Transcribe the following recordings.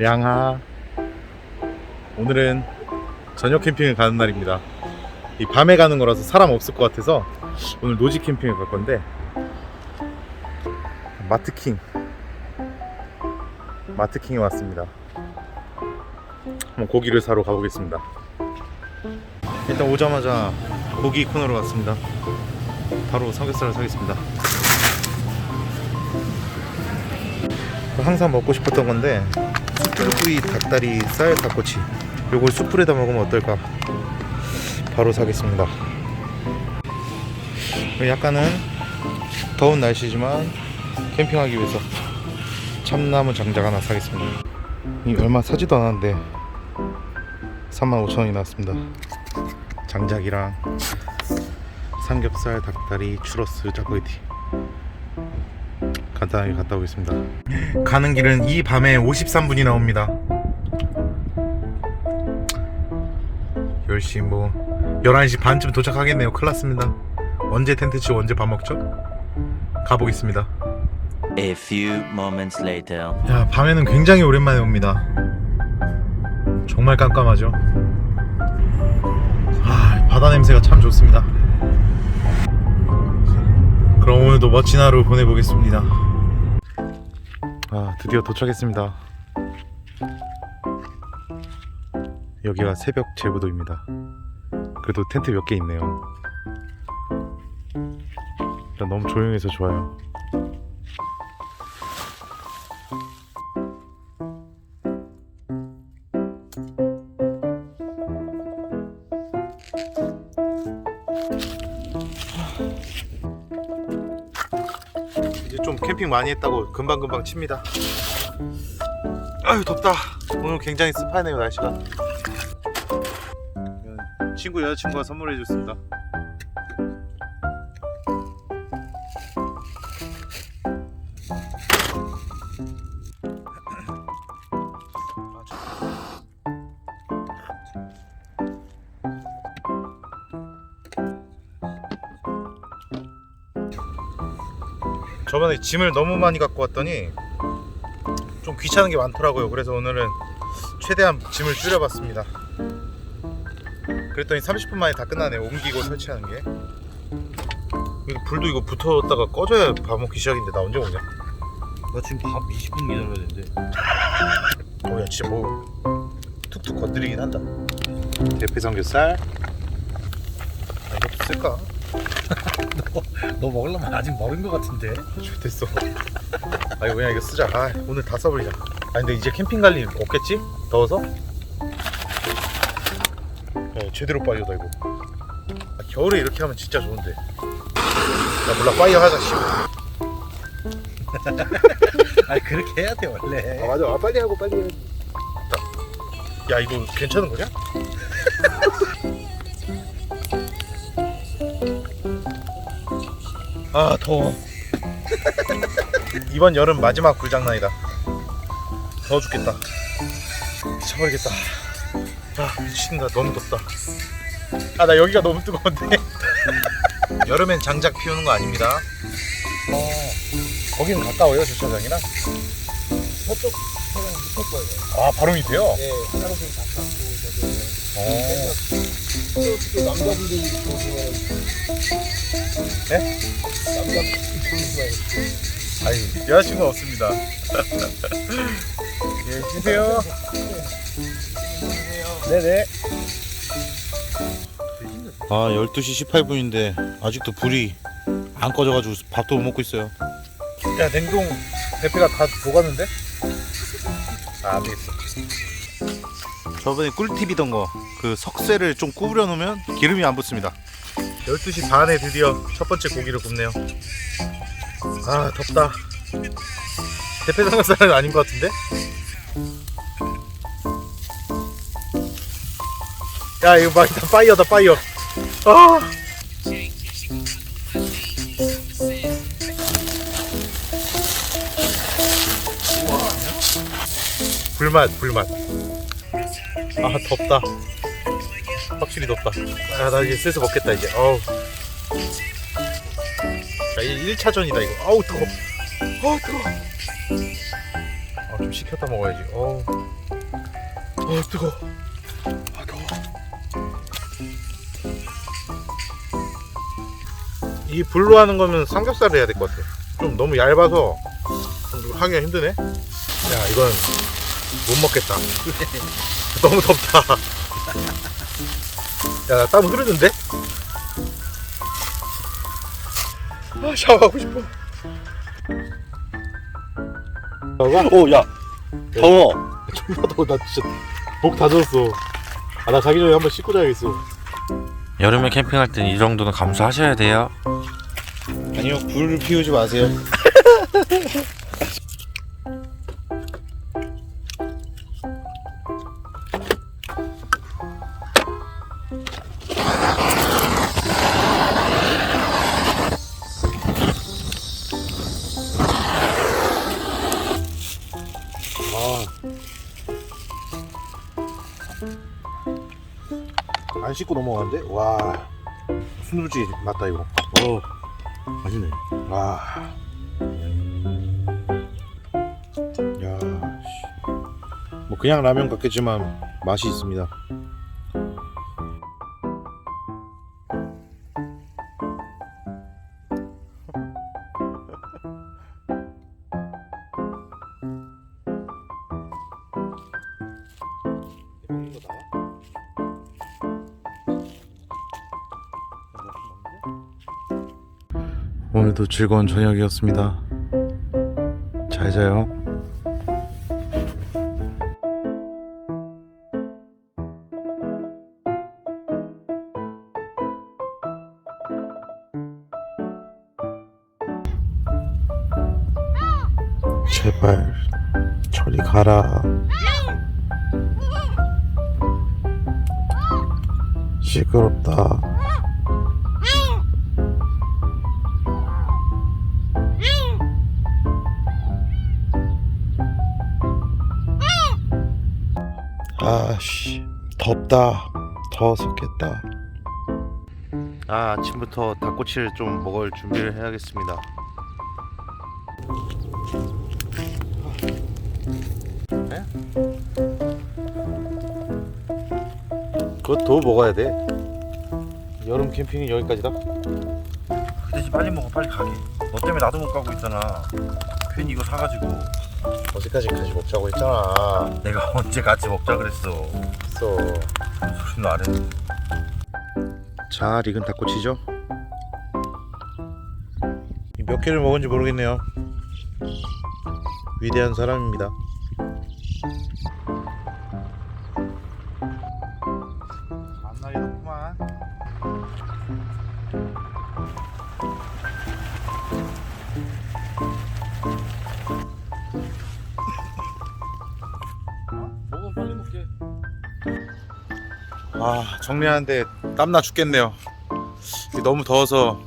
량하. 오늘은 저녁 캠핑을 가는 날입니다. 이 밤에 가는 거라서 사람 없을 것 같아서 오늘 노지 캠핑을 갈 건데 마트킹. 마트킹에 왔습니다. 한번 고기를 사러 가보겠습니다. 일단 오자마자 고기 코너로 왔습니다. 바로 삼겹살을 사겠습니다. 항상 먹고 싶었던 건데 숯불구이 닭다리 쌀 닭꼬치. 요걸 숯불에다 먹으면 어떨까? 바로 사겠습니다. 약간은 더운 날씨지만 캠핑하기 위해서 참나무 장작 하나 사겠습니다. 이 얼마 사지도 않았는데 35,000원이 나왔습니다. 장작이랑 삼겹살 닭다리 추러스 짜파게티 간단하게 갔다 오겠습니다. 가는 길은 이 밤에 53분이 나옵니다. 10시 뭐 11시 반쯤 도착하겠네요. 큰일 났습니다. 언제 텐트 치고 언제 밥 먹죠? 가보겠습니다. A few moments later. 야 밤에는 굉장히 오랜만에 옵니다. 정말 깜깜하죠? 아 바다 냄새가 참 좋습니다. 그럼 오늘도 멋진 하루 보내보겠습니다 아 드디어 도착했습니다. 여기가 새벽 제부도입니다. 그래도 텐트 몇 개 있네요. 일단 너무 조용해서 좋아요 좀 캠핑 많이 했다고 금방금방 칩니다. 아유 덥다. 오늘 굉장히 습하네요 날씨가. 친구 여자친구가 선물해 줬습니다. 저번에 짐을 너무 많이 갖고 왔더니 좀 귀찮은 게 많더라고요. 그래서 오늘은 최대한 짐을 줄여봤습니다. 그랬더니 30분 만에 다 끝나네요. 옮기고 설치하는 게. 이거 불도 이거 붙었다가 꺼져야 밥 먹기 시작인데 나 언제 오냐? 나 지금 밥 20분 기다려야 되는데 어야 진짜 뭐 툭툭 건드리긴 한다. 대패 삼겹살. 아, 이것도 쓸까? 너 먹으려면 아직 멀은 것 같은데 됐어. 아 이거 그냥 이거 쓰자. 아 오늘 다 써버리자. 아 근데 이제 캠핑 갈 일 없겠지? 더워서? 어 제대로 파이어다 이거. 아, 겨울에 이렇게 하면 진짜 좋은데. 야 몰라 파이어 하자 씨. 아니 그렇게 해야 돼 원래 아 맞아. 아, 빨리 하고 빨리 해. 야 이거 괜찮은 거냐? 아 더워. 이번 여름 마지막 불장난이다. 더워 죽겠다. 미쳐버리겠다. 아 미친다. 너무 덥다. 아 나 여기가 너무 뜨거운데. 여름엔 장작 피우는 거 아닙니다. 어 거기는 가까워요 주차장이랑. 저쪽 사람 밑에 거예요 아 바로 밑에요. 네 하나씩 다 닦고 저기 어. 또 어떻게 남자분들이 보시면 네? 남자분들이 아니 여자친구 없습니다. 예 쉬세요. 네네. 아 12시 18분인데 아직도 불이 안 꺼져가지고 밥도 못 먹고 있어요. 야 냉동 대패가 다 녹았는데? 아 안 되겠어. 저번에 꿀팁이던 거 그 석쇠를 좀 구부려 놓으면 기름이 안 붙습니다. 12시 반에 드디어 첫 번째 고기를 굽네요. 아 덥다 대패 삼겹살은 아닌 것 같은데? 야 이거 막 일단 파이어다 파이어 아 불맛 불맛 아 덥다 확실히 덥다 아 나 이제 슬슬 먹겠다 이제 어우 자, 1차전이다 이거. 아우 뜨거. 아 뜨거. 아좀 식혔다 먹어야지. 어, 어 뜨거. 아 더워. 이 불로 하는 거면 삼겹살을 해야 될 것 같아. 좀 너무 얇아서 좀 하기가 힘드네. 야 이건 못 먹겠다. 너무 덥다. 야, 나땀 흐르는데? 아, 샤워하고 싶어. 오, 야, 더워. 존나 더워. 나 진짜 목 다 젖었어. 아, 나 자기 전에 한번 씻고 자야겠어. 여름에 캠핑할 땐 이 정도는 감수하셔야 돼요. 아니요, 불 피우지 마세요. 씻고 넘어가는데? 와. 순두부찌개 맞다, 이거. 어. 맛있네. 와. 야, 씨. 뭐 그냥 라면 같겠지만 맛이 있습니다. 오늘도 즐거운 저녁이었습니다. 잘 자요. 제발 저리 가라. 시끄럽다. 아씨 덥다 더웠겠다 아 아침부터 닭꼬치를 좀 먹을 준비를 해야겠습니다 네? 그것도 먹어야 돼 여름 캠핑은 여기까지다 그 대신 빨리 먹어, 빨리 가게. 너 때문에 나도 못 가고 있잖아. 괜히 이거 사가지고. 어제까지 같이 먹자고 했잖아 내가 언제 같이 먹자 그랬어. 있어 소리는 안 했는데. 잘 익은 닭꼬치죠? 몇 개를 먹은지 모르겠네요. 위대한 사람입니다. 아 정리하는데 땀나 죽겠네요. 너무 더워서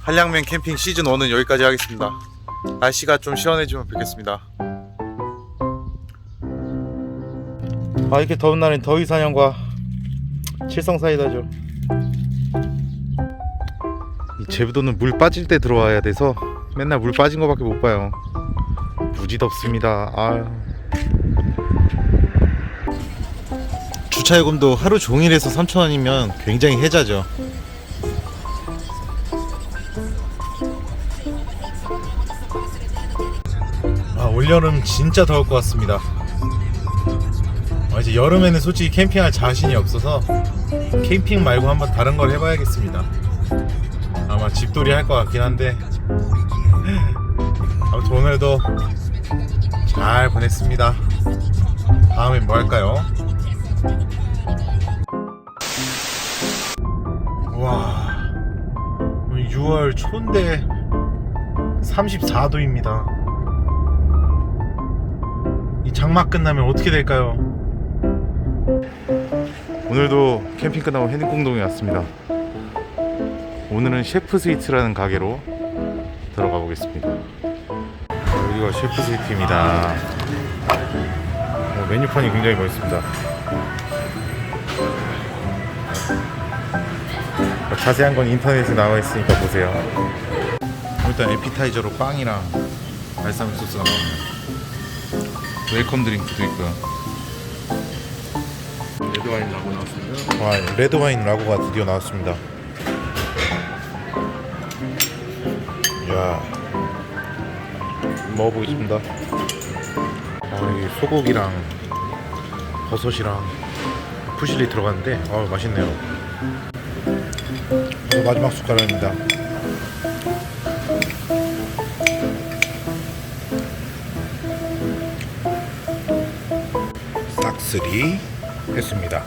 한량면 캠핑 시즌 1은 여기까지 하겠습니다. 날씨가 좀 시원해지면 뵙겠습니다. 아 이렇게 더운 날엔 더위 사냥과 칠성 사이다죠. 이 제부도는 물 빠질 때 들어와야 돼서 맨날 물 빠진 거밖에 못 봐요. 무지 덥습니다. 아유. 주차 요금도 하루 종일 해서 3,000원이면 굉장히 혜자죠. 아, 올여름 진짜 더울 것 같습니다. 아, 이제 여름에는 솔직히 캠핑할 자신이 없어서 캠핑 말고 한번 다른 걸 해봐야겠습니다. 아마 집돌이 할 것 같긴 한데 아무튼 오늘도 잘 보냈습니다. 다음엔 뭐 할까요? 와. 6월 초인데 34도입니다. 이 장마 끝나면 어떻게 될까요? 오늘도 캠핑 끝나고 해닝공동에 왔습니다. 오늘은 셰프 스위트라는 가게로 들어가 보겠습니다. 여기가 셰프 스위트입니다. 어, 메뉴판이 굉장히 멋있습니다 자세한 건 인터넷에 나와 있으니까 보세요. 일단 에피타이저로 빵이랑 발사믹 소스가 나옵니다. 웰컴 드링크도 있고요. 레드 와인 나고 나왔습니다. 와, 레드 와인 라고가 드디어 나왔습니다. 야, 먹어보겠습니다. 아, 이 소고기랑 버섯이랑 푸실리 들어갔는데, 아, 맛있네요. 어, 마지막 숟가락입니다. 싹쓸이 했습니다.